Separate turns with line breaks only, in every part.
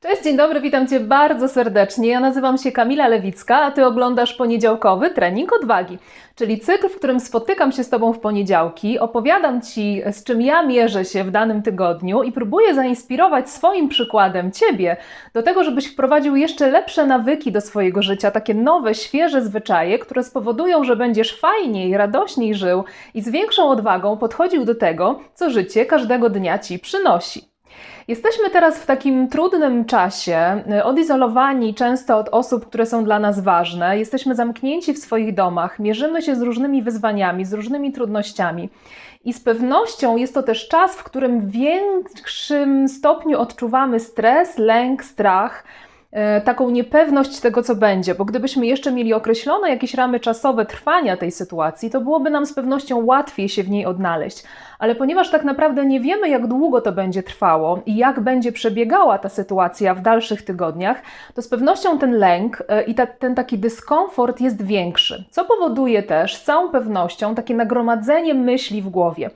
Cześć, dzień dobry, witam Cię bardzo serdecznie. Ja nazywam się Kamila Lewicka, a Ty oglądasz poniedziałkowy trening odwagi, czyli cykl, w którym spotykam się z Tobą w poniedziałki, opowiadam Ci, z czym ja mierzę się w danym tygodniu i próbuję zainspirować swoim przykładem Ciebie do tego, żebyś wprowadził jeszcze lepsze nawyki do swojego życia, takie nowe, świeże zwyczaje, które spowodują, że będziesz fajniej, radośniej żył i z większą odwagą podchodził do tego, co życie każdego dnia Ci przynosi. Jesteśmy teraz w takim trudnym czasie, y, odizolowani często od osób, które są dla nas ważne. Jesteśmy zamknięci w swoich domach, mierzymy się z różnymi wyzwaniami, z różnymi trudnościami. I z pewnością jest to też czas, w którym w większym stopniu odczuwamy stres, lęk, strach taką niepewność tego, co będzie, bo gdybyśmy jeszcze mieli określone jakieś ramy czasowe trwania tej sytuacji, to byłoby nam z pewnością łatwiej się w niej odnaleźć. Ale ponieważ tak naprawdę nie wiemy, jak długo to będzie trwało i jak będzie przebiegała ta sytuacja w dalszych tygodniach, to z pewnością ten lęk e, i ta, ten taki dyskomfort jest większy, co powoduje też z całą pewnością takie nagromadzenie myśli w głowie.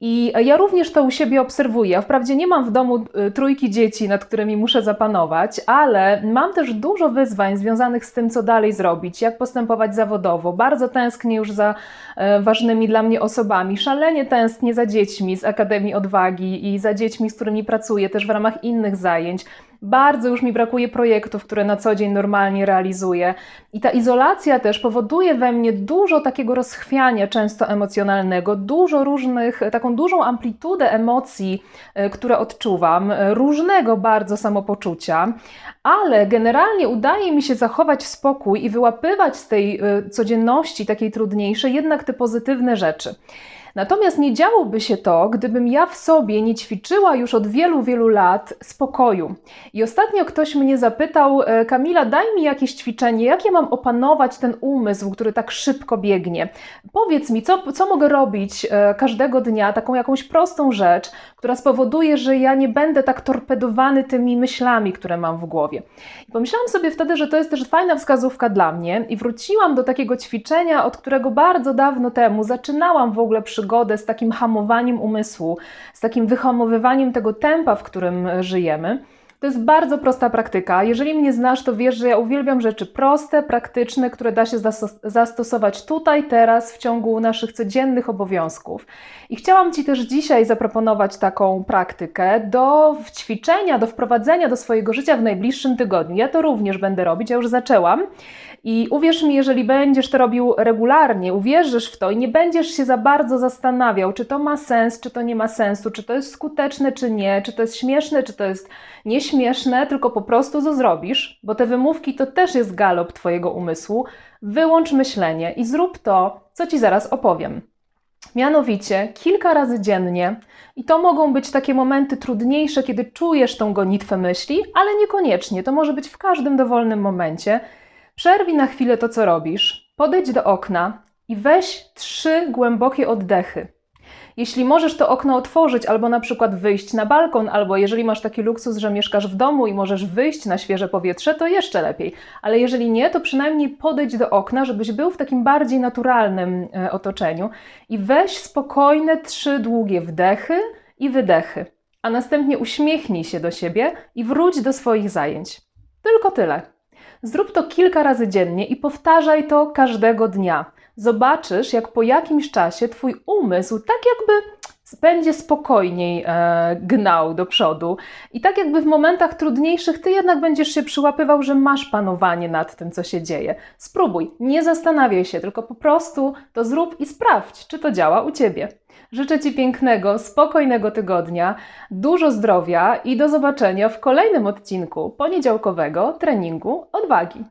I ja również to u siebie obserwuję. Wprawdzie nie mam w domu y, trójki dzieci, nad którymi muszę zapanować, ale mam też dużo wyzwań związanych z tym, co dalej zrobić, jak postępować zawodowo. Bardzo tęsknię już za e, ważnymi dla mnie osobami. Szalenie tęsknię za dziećmi z Akademii Odwagi i za dziećmi, z którymi pracuję też w ramach innych zajęć. Bardzo już mi brakuje projektów, które na co dzień normalnie realizuję. I ta izolacja też powoduje we mnie dużo takiego rozchwiania, często emocjonalnego, dużo różnych, taką dużą amplitudę emocji, e, które odczuwam, e, różnego bardzo samopoczucia, ale generalnie udaje mi się zachować spokój i wyłapywać z tej e, codzienności takiej trudniejszej jednak te pozytywne rzeczy. Natomiast nie działoby się to, gdybym ja w sobie nie ćwiczyła już od wielu, wielu lat spokoju. I ostatnio ktoś mnie zapytał, e, Kamila, daj mi jakieś ćwiczenie, jak ja mam opanować ten umysł, który tak szybko biegnie. Powiedz mi, co, co mogę robić e, każdego dnia, taką jakąś prostą rzecz, która spowoduje, że ja nie będę tak torpedowany tymi myślami, które mam w głowie. I pomyślałam sobie wtedy, że to jest też fajna wskazówka dla mnie i wróciłam do takiego ćwiczenia, od którego bardzo dawno temu zaczynałam w ogóle przygodę przygodę z takim hamowaniem umysłu, z takim wyhamowywaniem tego tempa, w którym żyjemy. To jest bardzo prosta praktyka. Jeżeli mnie znasz, to wiesz, że ja uwielbiam rzeczy proste, praktyczne, które da się zastosować tutaj, teraz, w ciągu naszych codziennych obowiązków. I chciałam Ci też dzisiaj zaproponować taką praktykę do ćwiczenia, do wprowadzenia do swojego życia w najbliższym tygodniu. Ja to również będę robić, ja już zaczęłam. I uwierz mi, jeżeli będziesz to robił regularnie, uwierzysz w to i nie będziesz się za bardzo zastanawiał, czy to ma sens, czy to nie ma sensu, czy to jest skuteczne, czy nie, czy to jest śmieszne, czy to jest nieśmieszne, tylko po prostu to zrobisz, bo te wymówki to też jest galop Twojego umysłu. Wyłącz myślenie i zrób to, co Ci zaraz opowiem. Mianowicie kilka razy dziennie, i to mogą być takie momenty trudniejsze, kiedy czujesz tą gonitwę myśli, ale niekoniecznie, to może być w każdym dowolnym momencie. Przerwij na chwilę to, co robisz, podejdź do okna i weź trzy głębokie oddechy. Jeśli możesz to okno otworzyć, albo na przykład wyjść na balkon, albo jeżeli masz taki luksus, że mieszkasz w domu i możesz wyjść na świeże powietrze, to jeszcze lepiej. Ale jeżeli nie, to przynajmniej podejdź do okna, żebyś był w takim bardziej naturalnym e, otoczeniu i weź spokojne trzy długie wdechy i wydechy. A następnie uśmiechnij się do siebie i wróć do swoich zajęć. Tylko tyle. Zrób to kilka razy dziennie i powtarzaj to każdego dnia. Zobaczysz, jak po jakimś czasie Twój umysł tak jakby będzie spokojniej e, gnał do przodu. I tak jakby w momentach trudniejszych Ty jednak będziesz się przyłapywał, że masz panowanie nad tym, co się dzieje. Spróbuj, nie zastanawiaj się, tylko po prostu to zrób i sprawdź, czy to działa u Ciebie. Życzę Ci pięknego, spokojnego tygodnia, dużo zdrowia i do zobaczenia w kolejnym odcinku poniedziałkowego treningu odwagi.